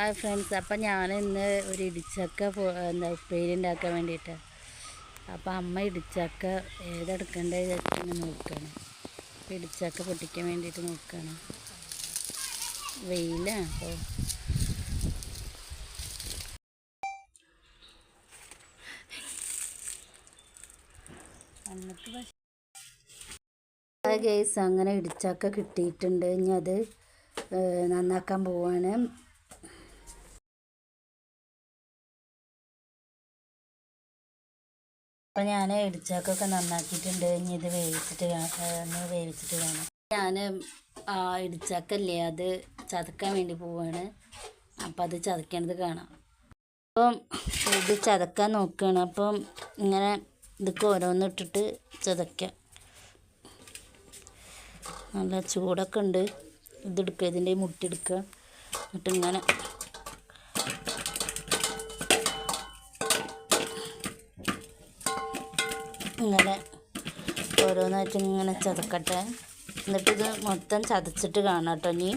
Hi friends. അപ്പം ഞാൻ ഇന്ന് ഒരു ഇടിച്ചക്ക എന്താ ഉപ്പേരി ഉണ്ടാക്കാൻ വേണ്ടിയിട്ട്. അപ്പം അമ്മ ഇടിച്ചക്ക ഏതെടുക്കണ്ടേ ഇങ്ങനെ നോക്കുകയാണ് ഇടിച്ചക്ക പൊട്ടിക്കാൻ വേണ്ടിയിട്ട് നോക്കുകയാണ് വെയിലാണ് അപ്പോൾ ഗേസ്. അങ്ങനെ ഇടിച്ചക്ക കിട്ടിയിട്ടുണ്ട്. ഇനി അത് നന്നാക്കാൻ പോവാണ്. അപ്പം ഞാൻ ഇടിച്ചക്കൊക്കെ നന്നാക്കിയിട്ടുണ്ട്. ഇനി ഇത് വേവിച്ചിട്ട് ഒന്ന് വേവിച്ചിട്ട് വേണം. ഞാൻ ഇടിച്ചക്കല്ലേ അത് ചതക്കാൻ വേണ്ടി പോവാണ്. അപ്പം അത് ചതക്കേണ്ടത് കാണാം. അപ്പം ഇത് ചതക്കാൻ നോക്കുകയാണ് അപ്പം ഇങ്ങനെ ഇതൊക്കെ ഓരോന്നിട്ടിട്ട് ചതയ്ക്കാം നല്ല ചൂടൊക്കെ ഉണ്ട്. ഇതെടുക്കുക ഇതിന്റെ മുട്ടെടുക്കുക എന്നിട്ട് ഇങ്ങനെ ഇങ്ങനെ ഓരോന്നായിട്ട് ഇങ്ങനെ ചതക്കട്ടെ. എന്നിട്ട് ഇത് മൊത്തം ചതച്ചിട്ട് കാണാം കേട്ടോ ഇനി.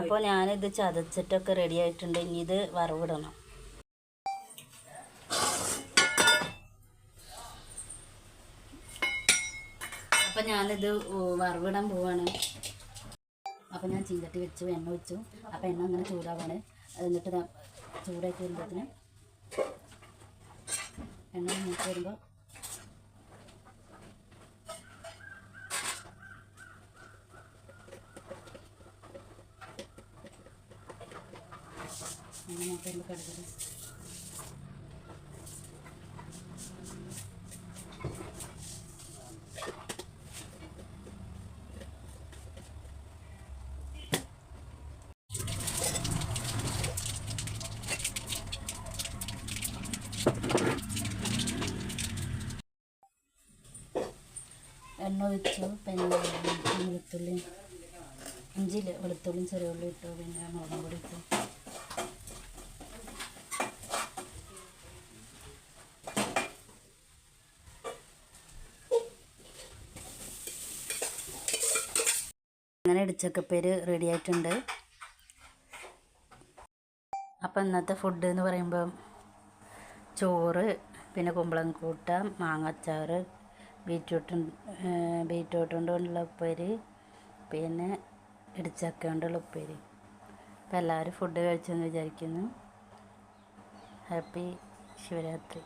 അപ്പോൾ ഞാനിത് ചതച്ചിട്ടൊക്കെ റെഡി ആയിട്ടുണ്ട്. ഇനി ഇത് വറവിടണം. അപ്പം ഞാനിത് വറവിടാൻ പോവാണ്. അപ്പം ഞാൻ ചീന്തട്ടി വെച്ചു എണ്ണ വെച്ചു. അപ്പം എണ്ണ അങ്ങനെ ചൂടാവാണ്. എന്നിട്ട് ചൂടാക്കി വരുമ്പോഴത്തേന് എണ്ണ നോക്കി വരുമ്പോൾ എണ്ണ നോക്കി വരുമ്പോൾ കടുക് എണ്ണ ഒഴിച്ചു. പിന്നെ വെളുത്തുള്ളി ഇഞ്ചിയിൽ വെളുത്തുള്ളിയും ചെറിയ ഉള്ളി ഇട്ടു. പിന്നെ മുളകും പൊടി ഇട്ടു. അങ്ങനെ ഇടിച്ചക്കപ്പേര് റെഡി ആയിട്ടുണ്ട്. അപ്പം ഇന്നത്തെ ഫുഡ് എന്ന് പറയുമ്പം ചോറ് പിന്നെ കുമ്പളം കൂട്ട മാങ്ങാച്ചാറ് ബീറ്റ്റൂട്ട് ബീറ്റ്റൂട്ട് കൊണ്ടുള്ള ഉപ്പേരി പിന്നെ ഇടിച്ചക്ക കൊണ്ടുള്ള ഉപ്പേരി. അപ്പോൾ എല്ലാവരും ഫുഡ് കഴിച്ചെന്ന് വിചാരിക്കുന്നു. ഹാപ്പി ശിവരാത്രി.